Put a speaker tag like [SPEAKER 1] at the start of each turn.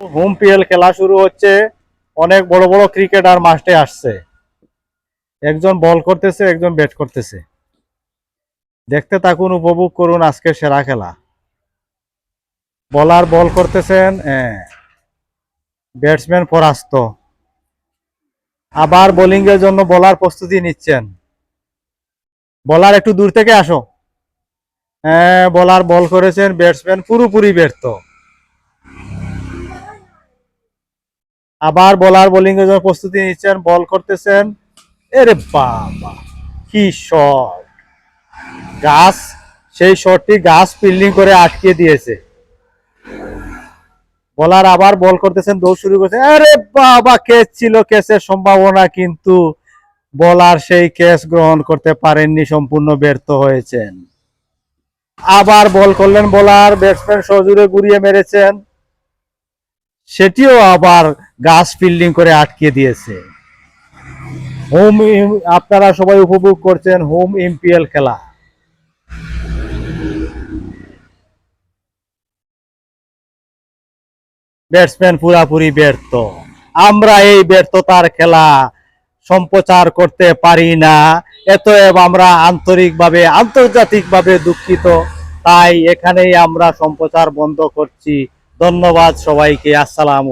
[SPEAKER 1] Home PL খেলা শুরু হচ্ছে, অনেক বড় বড় ক্রিকেটার মাঠে আসছে। একজন বল করতেছে, একজন ব্যাট করতেছে। দেখতে থাকুন, উপভোগ করুন আজকে সেরা খেলা। বলার বল করতেছেন ব্যাটসম্যান পরাস্ত। আবার বোলিং এর জন্য বলার প্রস্তুতি নিচ্ছেন। বলার একটু দূর থেকে আসো। হ্যাঁ বলার বল করেছেন ব্যাটসম্যান পুরোপুরি ব্যর্থ। আবার বলার বোলিং এর জন্য প্রস্তুতি নিচ্ছেন, বল করতেছেন, এরে বাবা, কি শট গাছ, সেই শটটি গাছ ফিল্ডিং করে আটকে দিয়েছে। বলার আবার বল করতেছেন, দৌড় শুরু করছে। আরে বাবা ক্যাচ ছিল ক্যাচের সম্ভাবনা কিন্তু বলার সেই ক্যাচ গ্রহণ করতে পারেননি, সম্পূর্ণ ব্যর্থ হয়েছেন। আবার বল করলেন বলার ব্যাটসম্যান সজুরে ঘুরিয়ে মেরেছেন। সেটিও আবার গাছ ফিল্ডিং করে আটকে দিয়েছে। হোম আপনারা সবাই উপভোগ করছেন হোম এমপিএল খেলা। ব্যাটসম্যান পুরাপুরি ব্যর্থ। আমরা এই ব্যর্থতার খেলা সম্প্রচার করতে পারি না। এতএব আমরা আন্তরিকভাবে, আন্তর্জাতিকভাবে দুঃখিত। তাই এখানেই আমরা সম্প্রচার বন্ধ করছি। ধন্যবাদ সবাইকে। আসসালাম